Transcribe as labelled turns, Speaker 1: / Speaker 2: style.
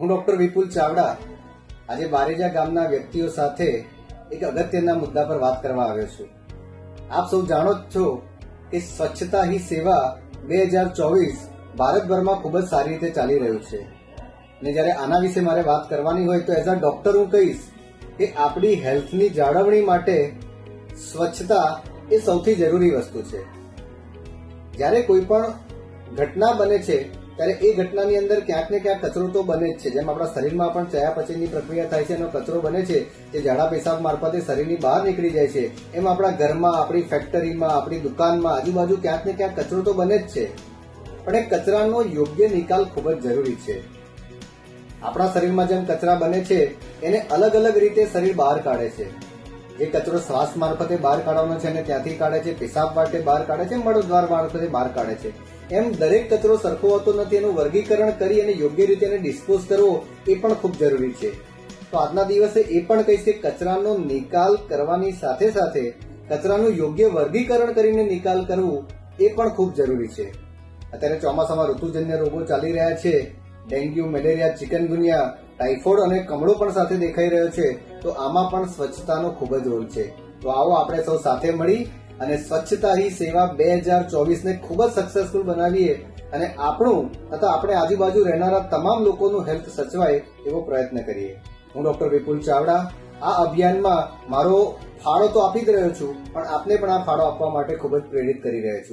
Speaker 1: હું ડોક્ટર વિપુલ ચાવડા આજે બારેજા ગામના વ્યક્તિઓ સાથે એક અગત્યના મુદ્દા પર વાત કરવા આવ્યો છું. આપ સૌ જાણો જ છો કે સ્વચ્છતા હી સેવા બે હજાર ચોવીસ ભારતભરમાં ખૂબ જ સારી રીતે ચાલી રહ્યું છે. અને જ્યારે આના વિશે મારે વાત કરવાની હોય તો એઝ અ ડોક્ટર હું કહીશ કે આપણી હેલ્થની જાળવણી માટે સ્વચ્છતા એ સૌથી જરૂરી વસ્તુ છે. જ્યારે કોઈ પણ ઘટના બને છે ત્યારે એ ઘટનાની અંદર ક્યાંક ને ક્યાંક કચરો તો બને જ છે. જેમ આપણા શરીરમાં પણ ચયાપચયની પ્રક્રિયા થાય છે એનો કચરો બને છે જે ઝાડા પેશાબ મારફતે શરીરની બહાર નીકળી જાય છે. એમ આપણા ઘરમાં, આપણી ફેક્ટરીમાં આપણી દુકાનમાં, આજુબાજુ ક્યાંક ને ક્યાંક કચરો તો બને જ છે. પણ એ કચરાનો યોગ્ય નિકાલ ખૂબ જ જરૂરી છે. આપણા શરીરમાં જેમ કચરા બને છે, એને અલગ અલગ રીતે શરીર બહાર કાઢે છે. જે કચરો શ્વાસ મારફતે બહાર કાઢવાનો છે અને ત્યાંથી કાઢે છે, પેશાબ માટે બહાર કાઢે છે, મળદ્વાર મારફતે બહાર કાઢે છે. એમ દરેક કચરો સરખો હોતો નથી, એનું વર્ગીકરણ કરી અને યોગ્ય રીતે એને ડિસ્પોઝ કરવો એ પણ ખૂબ જરૂરી છે. તો આજના દિવસે એ પણ કહીશ કે કચરાનો નિકાલ કરવાની સાથે સાથે કચરાનું યોગ્ય વર્ગીકરણ કરીને નિકાલ કરવું એ પણ ખૂબ જરૂરી છે. અત્યારે ચોમાસામાં ઋતુજન્ય રોગો ચાલી રહ્યા છે. ડેન્ગ્યુ, મેલેરિયા ચિકનગુનિયા ટાઇફોઇડ અને કમળો પણ સાથે દેખાઈ રહ્યો છે. તો આમાં પણ સ્વચ્છતાનો ખૂબ જ રોલ છે. તો આવો આપણે સૌ સાથે મળી અને સ્વચ્છતા હી સેવા બે હજાર ચોવીસને ખૂબ જ સક્સેસફુલ બનાવીએ અને આપણું, અથવા આપણે આજુબાજુ રહેનારા તમામ લોકોનું હેલ્થ સચવાય એવો પ્રયત્ન કરીએ. હું ડોક્ટર વિપુલ ચાવડા, આ અભિયાનમાં મારો ફાળો તો આપી જ રહ્યો છું, પણ આપને પણ આ ફાળો આપવા માટે ખૂબ જ પ્રેરિત કરી રહ્યો છું.